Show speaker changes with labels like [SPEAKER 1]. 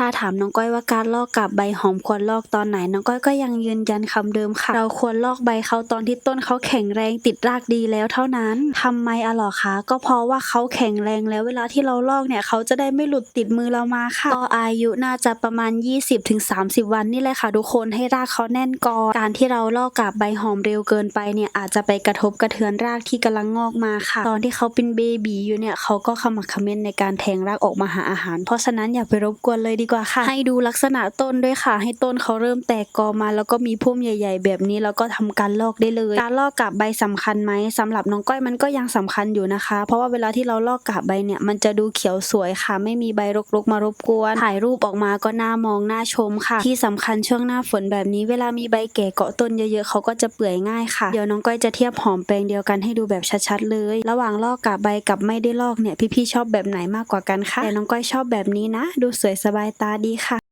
[SPEAKER 1] ถ้าถามน้องก้อยว่าการลอกกับใบหอมควรลอกตอนไหน น้องก้อยก็ยังยืนยันคำเดิมค่ะ เราควรลอกใบเขาตอนที่ต้นเขาแข็งแรงติดรากดีแล้วเท่านั้นทำไมอะหรอคะ ก็เพราะว่าเขาแข็งแรงแล้วเวลาที่เราลอกเนี่ยเขาจะได้ไม่หลุดติดมือเรามาค่ะก็อายุน่าจะประมาณ 20-30 วันนี่แหละค่ะ ทุกคนให้รากเขาแน่นก่อนการที่เราลอกกับใบหอมเร็วเกินไปเนี่ยอาจจะไปกระทบกระเทือนรากที่กำลังงอกมาค่ะ ตอนที่เขาเป็นเบบีอยู่เนี่ยเขาก็ขมักเขม้นในการแทงรากออกมาหาอาหาร เพราะฉะนั้นอย่าไปรบกวนเลยดีกว่าค่ะ ให้ดูลักษณะต้นด้วยค่ะ ให้ต้นเขาเริ่มแตกกอมา แล้วก็มีพุ่มใหญ่ ๆ แบบนี้แล้วก็ทำการลอกได้เลย การลอกกับใบสำคัญไหมสำหรับน้องก้อยมันก็ยังสำคัญอยู่นะคะ เพราะว่าเวลาที่เราลอกกับใบเนี่ยมันจะดูเขียวสวยค่ะ ไม่มีใบรกๆมารบกวน ถ่ายรูปออกมาก็น่ามองน่าชมค่ะ ที่สำคัญช่วงหน้าฝนแบบนี้ เวลามีใบแก่เกาะต้นเยอะๆเขาก็จะเปื่อยง่ายค่ะ เดี๋ยวน้องก้อยจะเทียบหอมแปลงเดียวกันให้ดูแบบชัดๆเลย ระหว่างลอกกับใบกับไม่ได้ลอกเนี่ยพี่ๆชอบแบบไหนมากกว่ากันคะแต่น้องก้อยชอบแบบนี้นะ ดูสวยสบายตาดีค่ะ